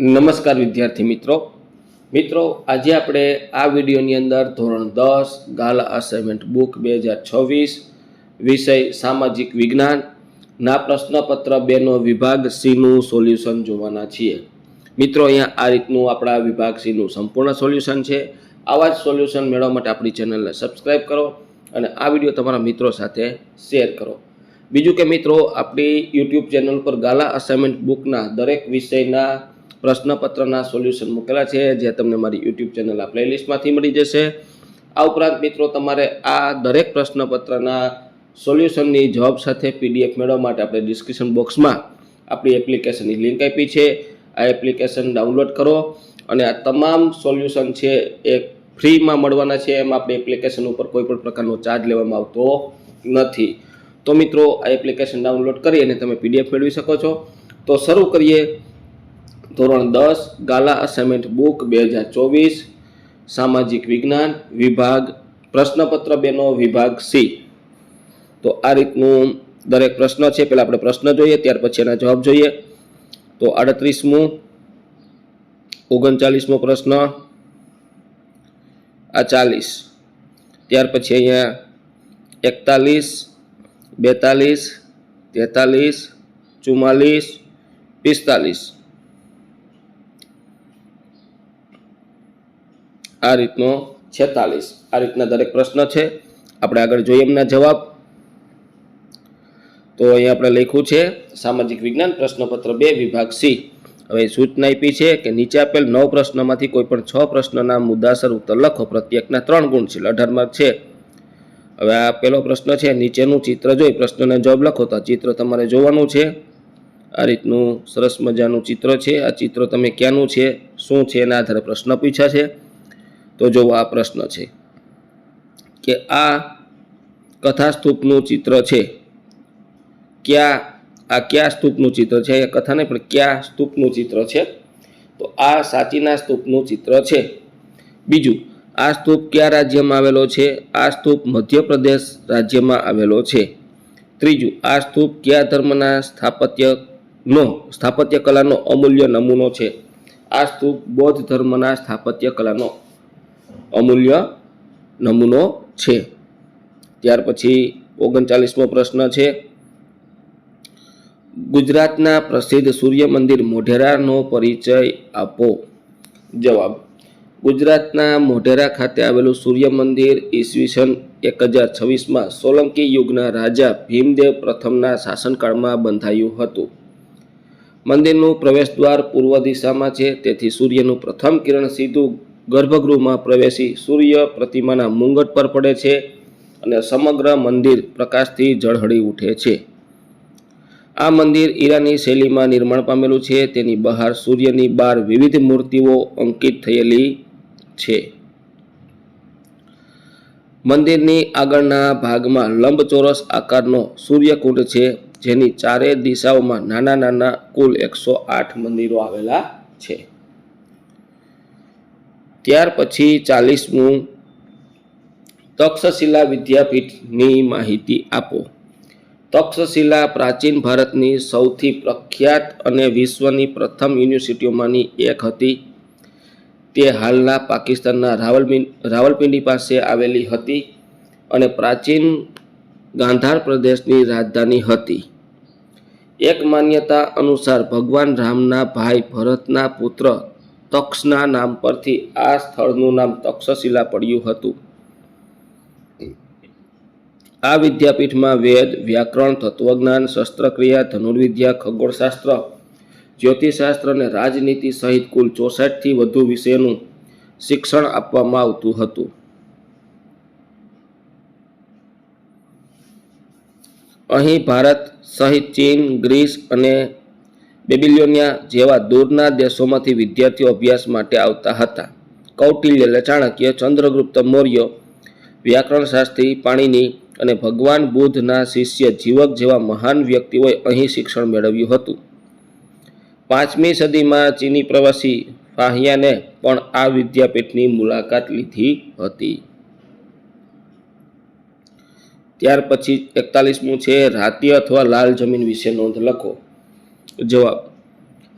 નમસ્કાર વિદ્યાર્થી મિત્રો. મિત્રો, આજે આપણે આ વિડીયોની અંદર ધોરણ દસ, ગાલા અસાઇનમેન્ટ બુક બે હજાર છવ્વીસ, વિષય સામાજિક વિજ્ઞાનના પ્રશ્નપત્ર બેનો વિભાગ સીનું સોલ્યુશન જોવાના છીએ. મિત્રો, અહીંયા આ રીતનું આપણા વિભાગ સીનું સંપૂર્ણ સોલ્યુશન છે. આવા જ સોલ્યુશન મેળવવા માટે આપણી ચેનલને સબસ્ક્રાઈબ કરો અને આ વીડિયો તમારા મિત્રો સાથે શેર કરો. બીજું કે મિત્રો, આપણી યુટ્યુબ ચેનલ પર ગાલા અસાઇનમેન્ટ બુકના દરેક વિષયના પ્રશ્નપત્રના સોલ્યુશન મૂકેલા છે, જે તમને મારી યુટ્યુબ ચેનલ આ પ્લેલિસ્ટમાંથી મળી જશે. આ ઉપરાંત મિત્રો, તમારે આ દરેક પ્રશ્નપત્રના સોલ્યુશનની જવાબ સાથે પીડીએફ મેળવવા માટે આપણે ડિસ્ક્રિપ્શન બોક્સમાં આપણી એપ્લિકેશનની લિંક આપી છે. આ એપ્લિકેશન ડાઉનલોડ કરો અને આ તમામ સોલ્યુશન છે એ ફ્રીમાં મળવાના છે. એમાં આપણી એપ્લિકેશન ઉપર કોઈ પણ પ્રકારનો ચાર્જ લેવામાં આવતો નથી. તો મિત્રો, આ એપ્લિકેશન ડાઉનલોડ કરી અને તમે પીડીએફ મેળવી શકો છો. તો શરૂ કરીએ. ધોરણ દસ, ગાલા અસાઇમેન્ટ બુક બે હજાર ચોવીસ, સામાજિક વિજ્ઞાન વિભાગ, પ્રશ્નપત્ર બેનો વિભાગ સી. તો આ રીતનું દરેક પ્રશ્ન છે, પહેલાં આપણે પ્રશ્ન જોઈએ, ત્યાર પછી એના જવાબ જોઈએ. તો આડત્રીસમું, ઓગણચાલીસમો પ્રશ્ન, આ ચાલીસ. ત્યાર પછી અહીંયા એકતાલીસ, બેતાલીસ, તેતાલીસ, ચુમ્માલીસ, પિસ્તાલીસ. આ રીતનો છેતાલીસ. આ રીતના દરેક પ્રશ્ન છે. આપણે આગળ જોઈએ એમના જવાબ. તો અહીંયા આપણે લખ્યું છે, સામાજિક વિજ્ઞાન પ્રશ્નપત્ર બે, વિભાગ સી. હવે સૂચના આપી છે કે નીચે આપેલ નવ પ્રશ્નમાંથી કોઈ પણ છ પ્રશ્નના મુદ્દાસર ઉત્તર લખો. પ્રત્યેકના ત્રણ ગુણ છે અઢાર માર્ક છે. હવે આ પહેલો પ્રશ્ન છે, નીચેનું ચિત્ર જોઈ પ્રશ્નનો જવાબ લખો તો આ ચિત્ર તમારે જોવાનું છે. આ રીતનું સરસ મજાનું ચિત્ર છે. આ ચિત્ર તમે ક્યાંનું છે? શું છે? એના આધારે પ્રશ્ન પૂછ્યા છે. તો જો આ પ્રશ્ન છે કે આ કથા સ્તૂપનું ચિત્ર છે. ક્યાં, આ કયા સ્તૂપનું ચિત્ર છે? એ કથા નહીં, પણ ક્યાં સ્તૂપનું ચિત્ર છે? તો આ સાચીના સ્તૂપનું ચિત્ર છે. બીજું, આ સ્તૂપ કયા રાજ્યમાં આવેલો છે? આ સ્તૂપ મધ્યપ્રદેશ રાજ્યમાં આવેલો છે. ત્રીજું, આ સ્તૂપ કયા ધર્મના સ્થાપત્યનો સ્થાપત્ય કલાનો અમૂલ્ય નમૂનો છે? આ સ્તૂપ બૌદ્ધ ધર્મના સ્થાપત્ય કલાનો અમૂલ્ય નમૂનો છે. ત્યાર પછી ઓગણચાલીસમો પ્રશ્ન છે. ગુજરાતના પ્રસિદ્ધ સૂર્ય મંદિર મોઢેરાનો પરિચય આપો. જવાબ, ગુજરાતના મોઢેરા ખાતે આવેલું સૂર્ય મંદિર ઈસવીસન એક હજાર છવ્વીસમાં સોલંકી યુગના રાજા ભીમદેવ પ્રથમના શાસનકાળમાં બંધાયું હતું. મંદિરનું પ્રવેશદ્વાર પૂર્વ દિશામાં છે, તેથી સૂર્યનું પ્રથમ કિરણ સીધું ગર્ભગૃહમાં પ્રવેશી સૂર્ય પ્રતિમાના મુંગટ પર પડે છે અને સમગ્ર મંદિર પ્રકાશથી ઝળહળી ઉઠે છે. આ મંદિર ઈરાની શૈલીમાં નિર્માણ પામેલું છે. તેની બહાર સૂર્યની બાર વિવિધ મૂર્તિઓ અંકિત થયેલી છે. મંદિરની આગળના ભાગમાં લંબચોરસ આકારનો સૂર્યકુંડ છે, જેની ચારે દિશાઓમાં નાના નાના કુલ એકસો આઠ મંદિરો આવેલા છે. ત્યાર પછી ચાલીસમું તક્ષશિલા વિદ્યાપીઠની માહિતી આપો. તક્ષશિલા પ્રાચીન ભારતની સૌથી પ્રખ્યાત અને વિશ્વની પ્રથમ યુનિવર્સિટીઓમાંની એક હતી. તે હાલના પાકિસ્તાનના રાવલપિંડ રાવલપિંડી પાસે આવેલી હતી અને પ્રાચીન ગાંધાર પ્રદેશની રાજધાની હતી. એક માન્યતા અનુસાર ભગવાન રામના ભાઈ ભરતના પુત્ર તક્ષના નામ પરથી આ સ્થળનું નામ તક્ષશિલા પડ્યું હતું. આ વિદ્યાપીઠમાં વેદ, વ્યાકરણ, તત્વજ્ઞાન, શસ્ત્રક્રિયા, ધનુર્વિદ્યા, ખગોળશાસ્ત્ર, જ્યોતિષશાસ્ત્ર અને રાજનીતિ સહિત કુલ ચોસઠથી વધુ વિષયનું શિક્ષણ આપવામાં આવતું હતું. અહીં ભારત સહિત ચીન, ગ્રીસ અને બેબિલોનિયા જેવા દૂરના દેશોમાંથી વિદ્યાર્થીઓ અભ્યાસ માટે આવતા હતા. કૌટિલ્ય ચાણક્ય ચંદ્રગુપ્ત, મૌર્ય, વ્યાકરણશાસ્ત્રી, પાણીની અને ભગવાન બુદ્ધના શિષ્ય જીવક જેવા મહાન વ્યક્તિઓએ અહીં શિક્ષણ મેળવ્યું હતું. પાંચમી સદીમાં ચીની પ્રવાસી ફાહિયાને પણ આ વિદ્યાપીઠની મુલાકાત લીધી હતી. ત્યાર પછી એકતાલીસમું છે રાતી અથવા લાલ જમીન વિશે નોંધ લખો. જવાબ.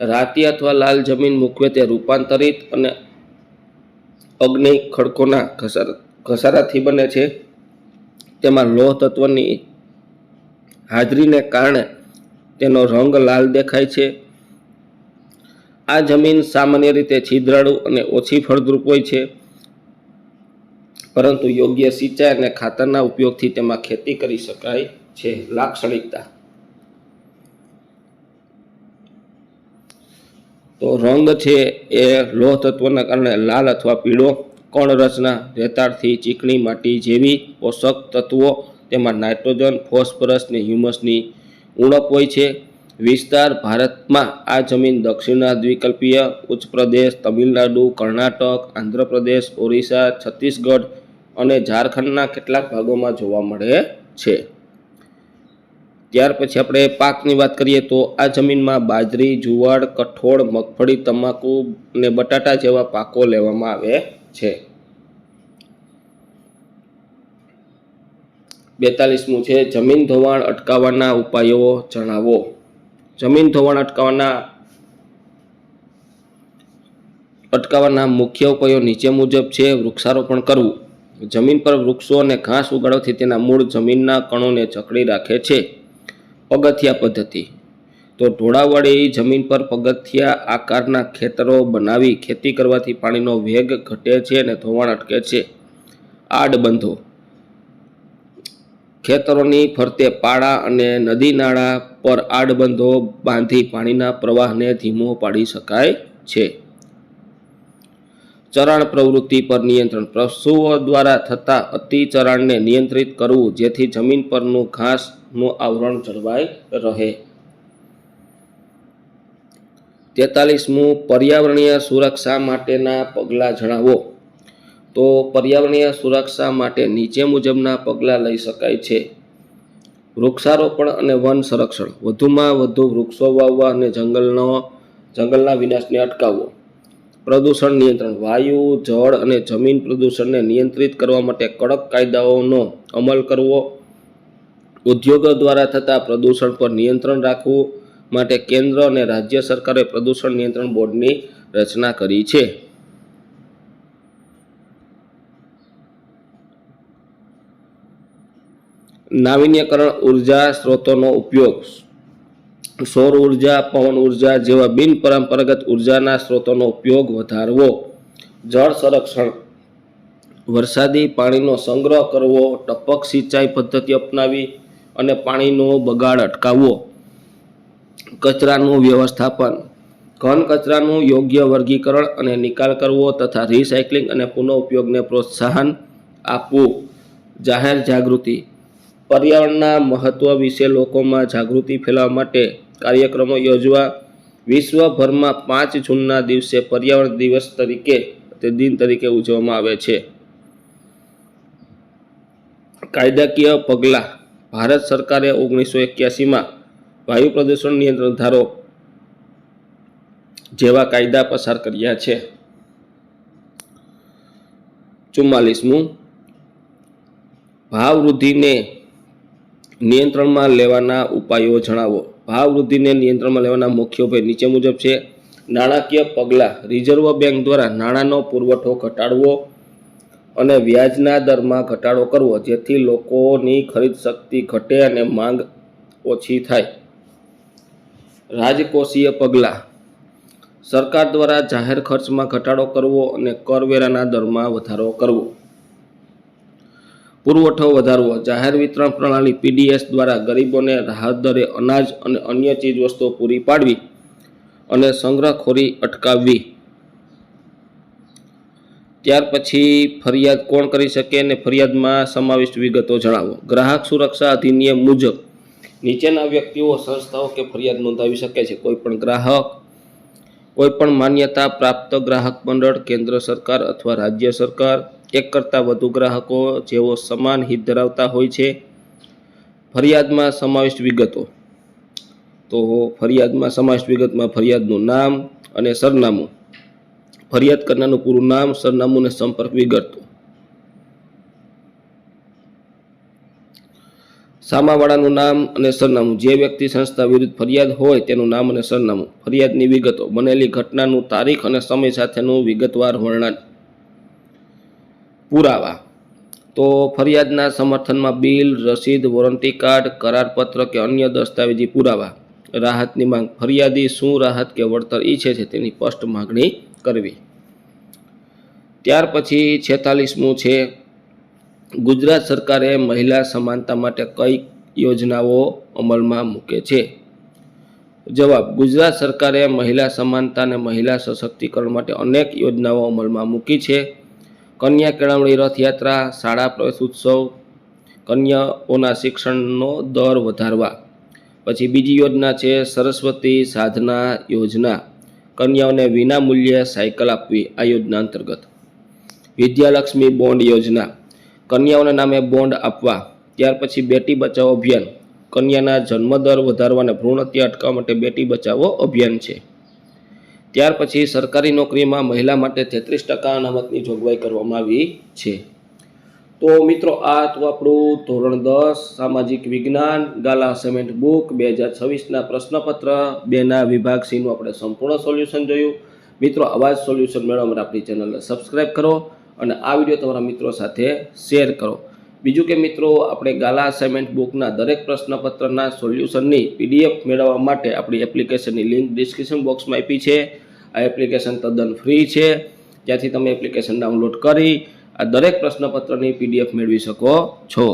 રાતી અથવા લાલ જમીન મુખ્યત્વે રૂપાંતરિત અને અગ્નિ ખડકોના ઘસારા ઘસારાથી બને છે. તેમાં લોહ તત્વની હાજરીને કારણે તેનો રંગ લાલ દેખાય છે. આ જમીન સામાન્ય રીતે છિદ્રાળુ અને ઓછી ફળદ્રુપ હોય છે, પરંતુ યોગ્ય સિંચાઈ અને ખાતરના ઉપયોગથી તેમાં ખેતી કરી શકાય છે. લાક્ષણિકતા. તો રંગ છે એ લોહ તત્વના કારણે લાલ અથવા પીળો કણ રચના રેતાળથી ચીકણી માટી જેવી પોષક તત્વો તેમાં નાઇટ્રોજન, ફોસ્ફરસ ને હ્યુમસની ઉણપ હોય છે. વિસ્તાર ભારતમાં આ જમીન દક્ષિણના દ્વિકલ્પીય ઉચ્ચ પ્રદેશ, તમિલનાડુ, કર્ણાટક, આંધ્રપ્રદેશ, ઓરિસ્સા, છત્તીસગઢ અને ઝારખંડના કેટલાક ભાગોમાં જોવા મળે છે. ત્યાર પછી આપણે પાકની વાત કરીએ તો આ જમીનમાં બાજરી, જુવાર, કઠોળ, મગફળી, તમાકુ અને બટાટા જેવા પાકો લેવામાં આવે છે. બેતાલીસમું છે, જમીન ધોવાણ અટકાવવાના ઉપાયો જણાવો. જમીન ધોવાણ અટકાવવાના અટકાવવાના મુખ્ય ઉપાયો નીચે મુજબ છે, વૃક્ષારોપણ કરવું. જમીન પર વૃક્ષો અને ઘાસ ઉગાડવાથી તેના મૂળ જમીનના કણોને જકડી રાખે છે. પગથિયા પદ્ધતિ. તો ઢોળાવાળી જમીન પર પગથિયા આકારના ખેતરો બનાવી ખેતી કરવાથી પાણીનો વેગ ઘટે છે અને ધોવાણ અટકે છે. આડબંધો. ખેતરોની ફરતે પાડા અને નદી નાળા પર આડબંધો બાંધી પાણીના પ્રવાહને ધીમો પાડી શકાય છે. ચરાણ પ્રવૃત્તિ પર નિયંત્રણ પશુઓ દ્વારા થતા અતિ ચરાણને નિયંત્રિત કરવું, જેથી જમીન પરનું ઘાસનું આવરણ જળવાઈ રહે. તેતાલીસમું પર્યાવરણીય સુરક્ષા માટેના પગલાં જણાવો. તો પર્યાવરણીય સુરક્ષા માટે નીચે મુજબના પગલાં લઈ શકાય છે. વૃક્ષારોપણ અને વન સંરક્ષણ. વધુમાં વધુ વૃક્ષો વાવવા અને જંગલનો, જંગલના વિનાશને અટકાવવો. પ્રદૂષણ નિયંત્રણ, વાયુ, જળ અને જમીન પ્રદૂષણને નિયંત્રિત કરવા માટે કડક કાયદાઓનો અમલ કરવો, ઉદ્યોગો દ્વારા થતા પ્રદૂષણ પર નિયંત્રણ રાખવું માટે કેન્દ્ર અને રાજ્ય સરકારે પ્રદૂષણ નિયંત્રણ બોર્ડની રચના કરી છે. નાવીન્યકરણ, ઊર્જા સ્ત્રોતોનો ઉપયોગ સૌર ઊર્જા, પવન ઊર્જા જેવા બિન પરંપરાગત ઉર્જાના સ્ત્રોતોનો ઉપયોગ વધારવો. જળ સંરક્ષણ. વરસાદી પાણીનો સંગ્રહ કરવો, ટપક સિંચાઈ પદ્ધતિ અપનાવી અને પાણીનો બગાડ અટકાવવો. કચરાનું વ્યવસ્થાપન. ઘન કચરાનું યોગ્ય વર્ગીકરણ અને નિકાલ કરવો તથા રિસાયકલિંગ અને પુનઃ ઉપયોગને પ્રોત્સાહન આપવું. જાહેર જાગૃતિ. પર્યાવરણના મહત્વ વિશે લોકોમાં જાગૃતિ ફેલાવવા માટે કાર્યક્રમો યોજવા વિશ્વભરમાં પાંચ જૂનના દિવસે પર્યાવરણ દિવસ તરીકે તે દિન તરીકે ઉજવવામાં આવે છે. કાયદાકીય પગલાં. ભારત સરકારે ઓગણીસો એક્યાસીમાં વાયુ પ્રદૂષણ નિયંત્રણ ધારો જેવા કાયદા પસાર કર્યા છે. ચુમ્માલીસમું. ભાવ વૃદ્ધિને નિયંત્રણમાં લેવાના ઉપાયો જણાવો. ભાવ વૃદ્ધિને નિયંત્રણમાં લેવાના મુખ્ય ઉપાય નીચે મુજબ છે. નાણાકીય પગલાં. રિઝર્વ બેંક દ્વારા નાણાંનો પુરવઠો ઘટાડવો અને વ્યાજના દરમાં ઘટાડો કરવો, જેથી લોકોની ખરીદ શક્તિ ઘટે અને માંગ ઓછી થાય. રાજકોષીય પગલાં. સરકાર દ્વારા જાહેર ખર્ચમાં ઘટાડો કરવો અને કરવેરાના દરમાં વધારો કરવો. પુરવઠો વધારવો, જાહેર વિતરણ પ્રણાલી પીડીએસ દ્વારા ગરીબોને રાહત દરે અનાજ અને અન્ય ચીજવસ્તુઓ પૂરી પાડવી અને સંગ્રહખોરી અટકાવવી. ત્યાર પછી ફરિયાદ કોણ કરી શકે અને ફરિયાદમાં સમાવિષ્ટ વિગતો જણાવો. ગ્રાહક સુરક્ષા અધિનિયમ મુજબ નીચેના વ્યક્તિઓ, સંસ્થાઓ કે ફરિયાદ નોંધાવી શકે છે. કોઈપણ ગ્રાહક, કોઈપણ માન્યતા પ્રાપ્ત ગ્રાહક મંડળ, કેન્દ્ર સરકાર અથવા રાજ્ય સરકાર એક કરતાં વધુ ગ્રાહકો જેઓ સમાન હિત ધરાવતા હોય છે. ફરિયાદમાં સમાવિષ્ટ વિગતો. તો ફરિયાદમાં સમાવિષ્ટ વિગતમાં ફરિયાદનું નામ અને સરનામું. ફરિયાદ કરનારનું પૂરું નામ, સરનામું અને સંપર્ક વિગતો. સામાવાળાનું નામ અને સરનામું. જે વ્યક્તિ સંસ્થા વિરુદ્ધ ફરિયાદ હોય તેનું નામ અને સરનામું. ફરિયાદની વિગતો. બનેલી ઘટનાનું તારીખ અને સમય સાથેનું વિગતવાર વર્ણન. પુરાવા. તો ફરિયાદના સમર્થનમાં બિલ, રસીદ, વોરંટી કાર્ડ, કરારપત્ર કે અન્ય દસ્તાવેજી પુરાવા. રાહતની માંગ. ફરિયાદી શું રાહત કે વળતર ઈચ્છે છે તેની સ્પષ્ટ માગણી કરવી. ત્યાર પછી છેતાલીસમું છે, ગુજરાત સરકારે મહિલા સમાનતા માટે કઈ યોજનાઓ અમલમાં મૂકે છે? જવાબ. ગુજરાત સરકારે મહિલા સમાનતા અને મહિલા સશક્તિકરણ માટે અનેક યોજનાઓ અમલમાં મૂકી છે. કન્યા કેળવણી રથયાત્રા, શાળા પ્રવેશ ઉત્સવ, કન્યાઓના શિક્ષણનો દર વધારવા. પછી બીજી યોજના છે સરસ્વતી સાધના યોજના. કન્યાઓને વિના મૂલ્યે સાયકલ આપવી આ યોજના અંતર્ગત. વિદ્યાલક્ષ્મી બોન્ડ યોજના. કન્યાઓના નામે બોન્ડ આપવા. ત્યાર પછી બેટી બચાવો અભિયાન. કન્યાના જન્મદર વધારવા અને ભ્રૂણ હત્યા અટકાવવા માટે બેટી બચાવો અભિયાન છે. ત્યાર પછી સરકારી નોકરીમાં મહિલા માટે તેત્રીસ ટકા અનામતની જોગવાઈ કરવામાં આવી છે. તો મિત્રો, આ તો આપણું ધોરણ દસ, સામાજિક વિજ્ઞાન, ગાલા સેમેન્ટ બુક. બે હજાર છવ્વીસના પ્રશ્નપત્ર, બેના વિભાગ સીનું આપણે સંપૂર્ણ સોલ્યુશન જોયું. મિત્રો, આવા જ સોલ્યુશન મેળવવા માટે આપણી ચેનલને સબસ્ક્રાઈબ કરો અને આ વીડિયો તમારા મિત્રો સાથે શેર કરો. બીજું કે મિત્રો, આપણે ગાલા અસાઇનમેન્ટ બુકના દરેક પ્રશ્નપત્રના સોલ્યુશનની પીડીએફ મેળવવા માટે આપણી એપ્લિકેશનની લિંક ડિસ્ક્રિપ્શન બોક્સમાં આપી છે. આ એપ્લિકેશન તદ્દન ફ્રી છે. ત્યાંથી તમે એપ્લિકેશન ડાઉનલોડ કરી આ દરેક પ્રશ્નપત્રની પીડીએફ મેળવી શકો છો.